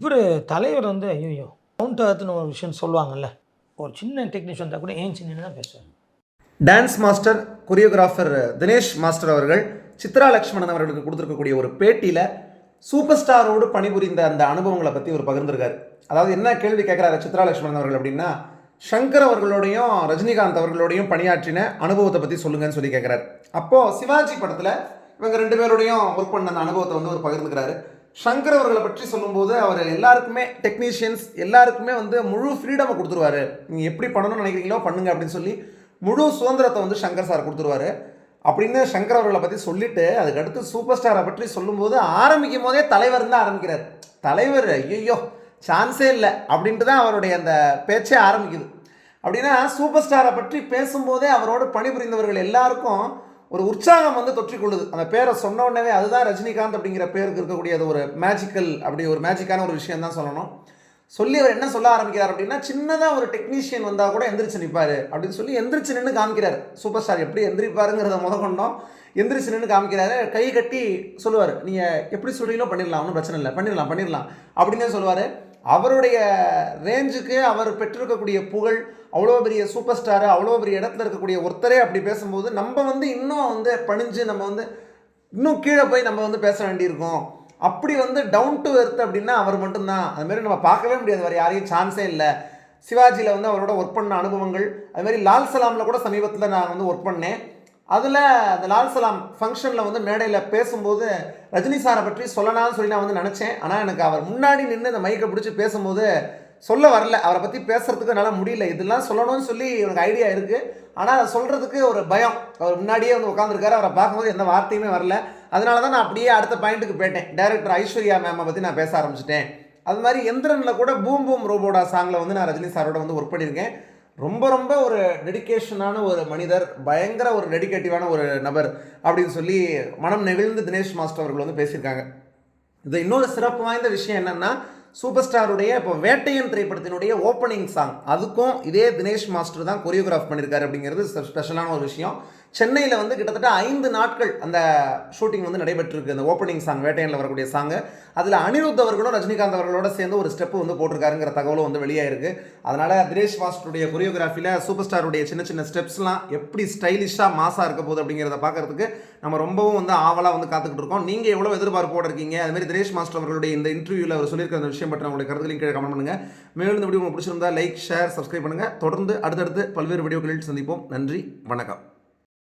இவர் தலைவர் வந்து ஐயோ கவுண்ட் ஆகுதுன்னு ஒரு விஷயம் சொல்லுவாங்கல்ல. ஒரு சின்ன டெக்னீஷியன் தான் கூட ஏன் சின்ன தான் பேசுவார்? Dance master choreographer Dinesh master அவர்கள் சித்ரா லக்ஷ்மணன் அவர்களுக்கு கொடுத்துருக்கக்கூடிய ஒரு பேட்டியில் சூப்பர் ஸ்டாரோடு பணிபுரிந்த அந்த அனுபவங்களை பற்றி ஒரு பகிர்ந்திருக்காரு. அதாவது என்ன கேள்வி கேட்குறாரு சித்ரா லக்ஷ்மணன் அவர்கள் அப்படின்னா சங்கர் அவர்களோடையும் ரஜினிகாந்த் அவர்களோடையும் பணியாற்றின அனுபவத்தை பற்றி சொல்லுங்கன்னு சொல்லி கேட்குறாரு. அப்போது சிவாஜி படத்தில் இவங்க ரெண்டு பேரோடையும் ஒர்க் பண்ண அந்த அனுபவத்தை வந்து ஒரு பகிர்ந்துக்கிறாரு. சங்கர் அவர்களை பற்றி சொல்லும்போது அவர் எல்லாருக்குமே டெக்னீஷியன்ஸ் எல்லாருக்குமே வந்து முழு ஃப்ரீடமை கொடுத்துருவாரு. நீங்கள் எப்படி பண்ணணும்னு நினைக்கிறீங்களோ பண்ணுங்க அப்படின்னு சொல்லி முழு சுதந்திரத்தை வந்து சங்கர் சார் கொடுத்துருவாரு. அப்படின்னு சங்கர் அவர்களை பற்றி சொல்லிட்டு அதுக்கடுத்து சூப்பர் ஸ்டாரை பற்றி சொல்லும்போது ஆரம்பிக்கும் போதே தலைவர் தான் ஆரம்பிக்கிறார். தலைவர் ஐயோ சான்ஸே இல்லை அப்படின்ட்டு தான் அவருடைய அந்த பேச்சே ஆரம்பிக்குது. அப்படின்னா சூப்பர் ஸ்டாரை பற்றி பேசும்போதே அவரோடு பணிபுரிந்தவர்கள் எல்லாருக்கும் ஒரு உற்சாகம் வந்து தொற்றிக்கொள்ளுது அந்த பேரை சொன்ன உடனே அதுதான் ரஜினிகாந்த் அப்படிங்கிற பேருக்கு இருக்கக்கூடிய அது ஒரு மேஜிக்கல் அப்படி ஒரு மேஜிக்கான ஒரு விஷயம் தான் சொல்லணும். சொல்லி அவர் என்ன சொல்ல ஆரம்பிக்கிறார் அப்படின்னா சின்னதாக ஒரு டெக்னீஷியன் வந்தால் கூட எந்திரிச்சு நிற்பார் அப்படின்னு சொல்லி எந்திரிச்சு நின்று காமிக்கிறார். சூப்பர் ஸ்டார் எப்படி எந்திரிப்பாருங்கிறத முத கொண்டோம். எந்திரிச்சு நின்று காமிக்கிறாரு. கை கட்டி சொல்லுவார் நீங்கள் எப்படி சொல்கிறீங்களோ பண்ணிடலாம் ஒன்றும் பிரச்சனை இல்லை பண்ணிடலாம் பண்ணிடலாம் அப்படின்னே சொல்லுவார். அவருடைய ரேஞ்சுக்கு அவர் பெற்றிருக்கக்கூடிய புகழ் அவ்வளோ பெரிய சூப்பர் ஸ்டாரு அவ்வளோ பெரிய இடத்துல இருக்கக்கூடிய ஒருத்தரே அப்படி பேசும்போது நம்ம வந்து இன்னும் வந்து பணிஞ்சு நம்ம வந்து இன்னும் கீழே போய் நம்ம வந்து பேச வேண்டியிருக்கும். அப்படி வந்து டவுன் டு எர்த் அப்படின்னா அவர் மட்டும்தான். அதுமாரி நம்ம பார்க்கவே முடியாது. வேறு யாரையும் சான்ஸே இல்லை. சிவாஜியில் வந்து அவரோட ஒர்க் பண்ண அனுபவங்கள் அதுமாரி லால் சலாமில் கூட சமீபத்தில் நான் வந்து ஒர்க் பண்ணேன். அதில் அந்த லால் சலாம் ஃபங்க்ஷனில் வந்து மேடையில் பேசும்போது ரஜினி சாரை பற்றி சொல்லலாம்னு சொல்லி நான் வந்து நினச்சேன். ஆனால் எனக்கு அவர் முன்னாடி நின்று இந்த மைக்கை பிடிச்சி பேசும்போது சொல்ல வரல. அவரை பற்றி பேசுகிறதுக்கு என்னால் முடியல. இதெல்லாம் சொல்லணும்னு சொல்லி எனக்கு ஐடியா இருக்குது ஆனால் அதை சொல்கிறதுக்கு ஒரு பயம். அவர் முன்னாடியே வந்து உட்காந்துருக்காரு அவரை பார்க்கும்போது எந்த வார்த்தையுமே வரல. அதனால தான் நான் அப்படியே அடுத்த பாயிண்ட்டுக்கு போயிட்டேன். டைரக்டர் ஐஸ்வர்யா மேமை பற்றி நான் பேச ஆரம்பிச்சிட்டேன். அது மாதிரி எந்திரனில் கூட பூம் பூம் ரோபோடா சாங்கில் வந்து நான் ரஜினி சாரோட வந்து ஒர்க் பண்ணியிருக்கேன். ரொம்ப ரொம்ப ஒரு டெடிகேஷனான ஒரு மனிதர் பயங்கர ஒரு டெடிக்கேட்டிவான ஒரு நபர் அப்படின்னு சொல்லி மனம் நெகிழ்ந்து தினேஷ் மாஸ்டர் அவர்கள் வந்து பேசியிருக்காங்க. இது இன்னொரு சிறப்பு வாய்ந்த விஷயம் என்னென்னா சூப்பர் ஸ்டாருடைய இப்போ வேட்டையன் திரைப்படத்தினுடைய ஓப்பனிங் சாங் அதுக்கும் இதே தினேஷ் மாஸ்டர் தான் கொரியோகிராஃப் பண்ணியிருக்காரு அப்படிங்கிறது ஸ்பெஷலான ஒரு விஷயம். சென்னையில் வந்து கிட்டத்தட்ட ஐந்து நாட்கள் அந்த ஷூட்டிங் வந்து நடைபெற்றிருக்கு. அந்த ஓப்பனிங் சாங் வேட்டையனில் வரக்கூடிய சாங்கு அதில் அனிருத் அவர்களும் ரஜினிகாந்த் அவர்களோட சேர்ந்து ஒரு ஸ்டெப்பு வந்து போட்டிருக்காருங்கிற தகவலும் வந்து வெளியாயிருக்கு. அதனால் தினேஷ் மாஸ்டருடைய கொரியோகிராஃபியில் சூப்பர் ஸ்டாருடைய சின்ன சின்ன ஸ்டெப்ஸ்லாம் எப்படி ஸ்டைலிஷாக மாசாக இருக்க போகுது அப்படிங்கிறத பார்க்கறதுக்கு நம்ம ரொம்பவும் வந்து ஆவலாக வந்து காத்துக்கிட்டு இருக்கோம். நீங்கள் எவ்வளோ எதிர்பார்ப்போடு இருக்கீங்க? அதுமாதிரி தினேஷ் மாஸ்டர் அவர்களுடைய இந்த இன்டர்வியூவில் அவர் சொல்லியிருக்கிற அந்த விஷயம் பற்றி உங்களுடைய கருத்துலையும் கீழே கமெண்ட் பண்ணுங்கள் மேலும் இந்த வீடியோ உங்களுக்கு பிடிச்சிருந்தா லைக் ஷேர் சப்ஸ்கிரைப் பண்ணுங்கள் தொடர்ந்து அடுத்தடுத்து பல்வேறு வீடியோக்களில் சந்திப்போம். நன்றி வணக்கம்.